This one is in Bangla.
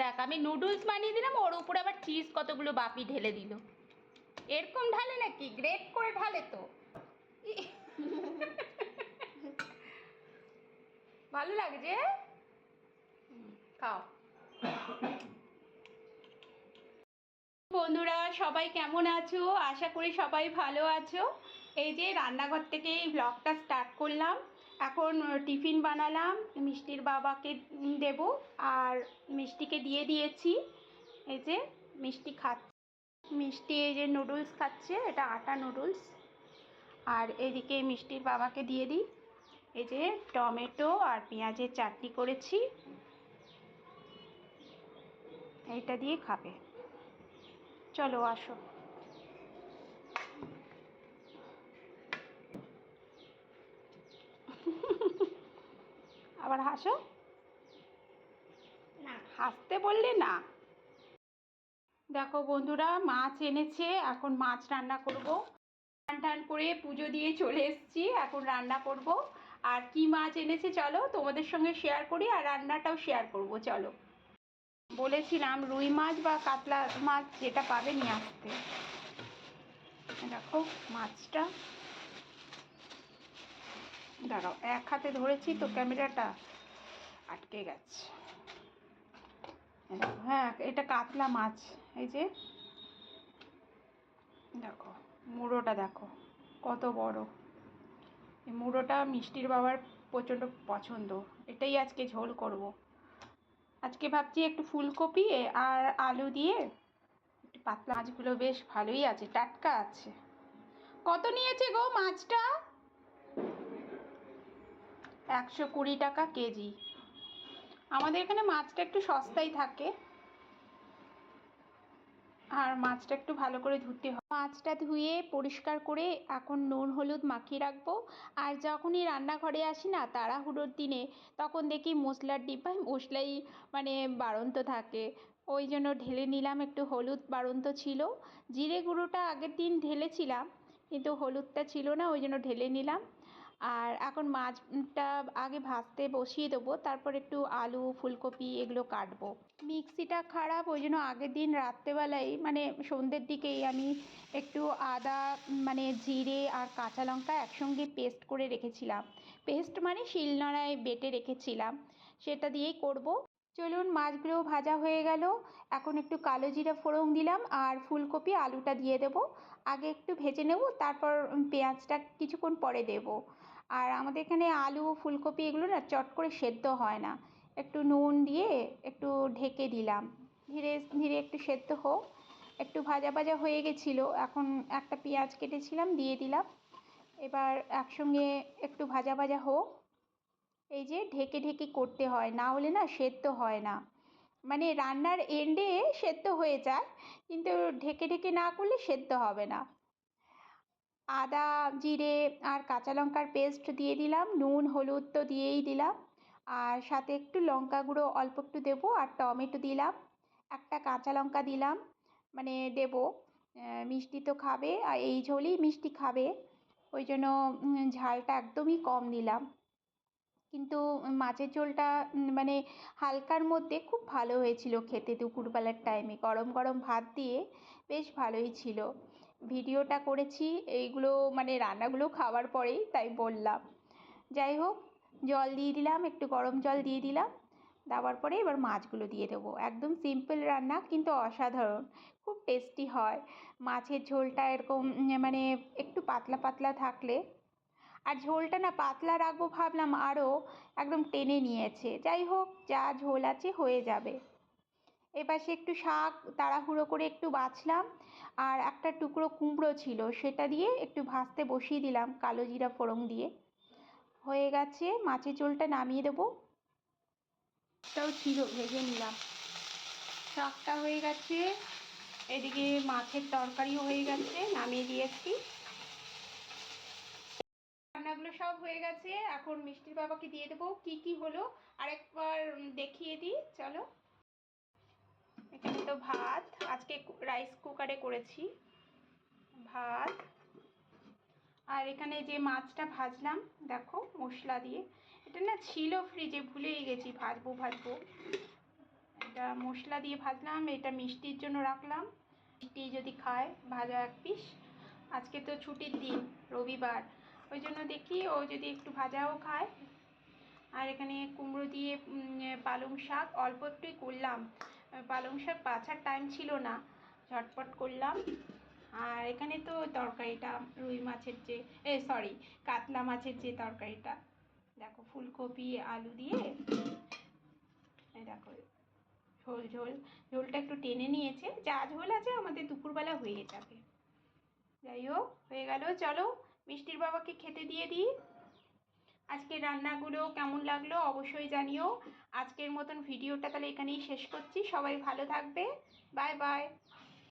দেখ, আমি নুডলস বানিয়ে দিলাম, ওর উপরে আবার চিজ কতগুলো বাপি ঢেলে দিল। এরকম ঢালে নাকি? গ্রেট করে ঢালে তো। ভালো লাগছে খাও। বন্ধুরা, সবাই কেমন আছো? আশা করি সবাই ভালো আছো। এই যে রান্নাঘর থেকে এই ব্লগটা স্টার্ট করলাম। এখন টিফিন বানালাম, মিষ্টির বাবাকে দেব, আর মিষ্টিকে দিয়ে দিয়েছি। এই যে মিষ্টি খাচ্ছে, মিষ্টি এই যে নুডলস খাচ্ছে, এটা আটা নুডলস। আর এদিকে মিষ্টির বাবাকে দিয়ে দিই। এই যে টমেটো আর পেঁয়াজের চাটনি করেছি। এইটা দিয়ে খাবে। চলো, আসো। আবার হাসো। না। হাসতে বললে না। দেখো বন্ধুরা মাছ এনেছে এখন মাছ রান্না করব। টান টান করে পুজো দিয়ে চলে এসেছি এখন রান্না করব। আর কি মাছ এনেছে চলো তোমাদের সঙ্গে শেয়ার করি আর রান্নাটাও শেয়ার করব চলো। বলেছিলাম রুই মাছ বা কাতলা মাছ যেটা পাবে নিয়ে আসতে। দেখো মাছটা দাঁড়াও, এক হাতে ধরেছি তো ক্যামেরাটা আটকে গেছে। হ্যাঁ এটা কাতলা মাছ, এই যে। দেখো, মুড়োটা দেখো, কত বড়। এই মুড়োটা মিষ্টির বাবার প্রচণ্ড পছন্দ, এটাই আজকে ঝোল করব। আজকে ভাবছি একটু ফুলকপি আর আলু দিয়ে একটু পাতলা মাছগুলো বেশ ভালোই আছে, টাটকা আছে। কত নিয়েছে গো মাছটা? একশো কুড়ি টাকা কেজি। আমাদের এখানে মাছটা একটু সস্তাই থাকে। আর মাছটা একটু ভালো করে ধুতে হয় মাছটা ধুয়ে পরিষ্কার করে এখন নুন, হলুদ মাখিয়ে রাখব। আর যখনই রান্নাঘরে আসি না তাড়াহুড়োর দিনে, তখন দেখি মশলার ডিব্বায় মশলাই মানে বাড়ন্ত থাকে। ওই জন্য ঢেলে নিলাম একটু হলুদ বাড়ন্ত ছিল। জিরে গুঁড়োটা আগের দিন ঢেলেছিলাম, কিন্তু হলুদটা ছিল না, ওই জন্য ঢেলে নিলাম। আর এখন মাছটা আগে ভাজতে বসিয়ে দেবো, তারপর একটু আলু, ফুলকপি এগুলো কাটবো। মিক্সিটা খারাপ, ওই জন্য আগের দিন রাত্রেবেলায় মানে সন্ধ্যের দিকেই আমি একটু আদা মানে জিরে আর কাঁচা লঙ্কা একসঙ্গে পেস্ট করে রেখেছিলাম। পেস্ট মানে শিলনোড়ায় বেটে রেখেছিলাম, সেটা দিয়েই করব। চলুন মাছগুলো ভাজা হয়ে গেল। এখন একটু কালো জিরা ফোড়ন দিলাম আর ফুলকপি আলুটা দিয়ে দেবো। আগে একটু ভেজে নেব, তারপর পেঁয়াজটা কিছুক্ষণ পরে দেব। আর আমাদের এখানে আলু, ফুলকপি এগুলো না চট করে সেদ্ধ হয় না। একটু নুন দিয়ে একটু ঢেকে দিলাম। ধীরে ধীরে একটু সেদ্ধ হোক। একটু ভাজা ভাজা হয়ে গেছিল। এখন একটা পেঁয়াজ কেটেছিলাম, দিয়ে দিলাম। এবার একসঙ্গে একটু ভাজা ভাজা হোক। এই যে ঢেকে ঢেকে করতে হয়, না হলে না সেদ্ধ হয় না। মানে রান্নার এন্ডে সেদ্ধ হয়ে যায়, কিন্তু ঢেকে ঢেকে না করলে সেদ্ধ হবে না। আদা, জিরে আর কাঁচা লঙ্কার পেস্ট দিয়ে দিলাম। নুন, হলুদ তো দিয়েই দিলাম। আর সাথে একটু লঙ্কা গুঁড়ো অল্প একটু দেবো আর টমেটো দিলাম। একটা কাঁচা লঙ্কা দিলাম মানে দেবো। মিষ্টি তো খাবে আর এই ঝোলেই মিষ্টি খাবে। ওই জন্য ঝালটা একদমই কম দিলাম। কিন্তু মাছের ঝোলটা মানে হালকার মধ্যে খুব ভালো হয়েছিল খেতে দুপুরবেলার টাইমে গরম গরম ভাত দিয়ে বেশ ভালোই ছিল। ভিডিওটা করেছি, এইগুলো মানে রান্নাগুলো খাওয়ার পরেই তাই বললাম। যাই হোক, জল দিয়ে দিলাম, একটু গরম জল দিয়ে দিলাম, দেওয়ার পরে এবার মাছগুলো দিয়ে দেবো। একদম সিম্পল রান্না কিন্তু অসাধারণ, খুব টেস্টি হয়। মাছের ঝোলটা এরকম মানে একটু পাতলা পাতলা থাকলে, আর ঝোলটা না পাতলা রাখব ভাবলাম আরও একদম টেনে নিয়েছে। যাই হোক, যা ঝোল আছে হয়ে যাবে। এপাশে একটু শাক তাড়াহুড়ো করে একটু বাছলাম, আর একটা টুকরো কুমড়ো ছিল, সেটা দিয়ে একটু ভাজতে বসিয়ে দিলাম কালো জিরা ফোড়ন দিয়ে। হয়ে গেছে, মাছের ঝোলটা নামিয়ে দেবো। এটাও ছিল, ভেজে নিলাম। শাকটা হয়ে গেছে, এদিকে মাছের তরকারিও হয়ে গেছে, নামিয়ে দিয়েছি। রান্নাগুলো সব হয়ে গেছে, এখন মিষ্টির বাবাকে দিয়ে দেবো, কি কি হলো, আরেকবার দেখিয়ে দিই, চলো। এখানে তো ভাত। আজকে রাইস কুকারে করেছি। ভাত। আর এখানে যে মাছটা ভাজলাম, দেখো মশলা দিয়ে। এটা না ছিল ফ্রিজে ভুলেই গেছি ভাজবো ভাজবো। এটা মশলা দিয়ে ভাজলাম, এটা মিষ্টির জন্য রাখলাম। মিষ্টি যদি খায়, ভাজা এক পিস আজকে তো ছুটির দিন, রবিবার। ওই জন্য দেখি ও যদি একটু ভাজাও খায়। আর এখানে কুমড়ো দিয়ে পালং শাক অল্প একটুই করলাম। পালং শাক বাছার টাইম ছিল না। ঝটপট করলাম। আর এখানে তো তরকারিটা, রুই মাছের যে, এ সরি কাতলা মাছের যে তরকারিটা। দেখো, ফুলকপি, আলু দিয়ে দেখো, ঝোল ঝোল। ঝোলটা একটু টেনে নিয়েছে। যা ঝোল আছে আমাদের দুপুরবেলা হয়ে যাবে। যাই হোক, হয়ে গেল। চলো, মিষ্টির বাবাকে খেতে দিয়ে দিই। আজকের রান্নাগুলো কেমন লাগল অবশ্যই জানিও। আজকের মতন ভিডিওটা তাহলে এখানেই শেষ করছি। সবাই ভালো থাকবে। Bye bye.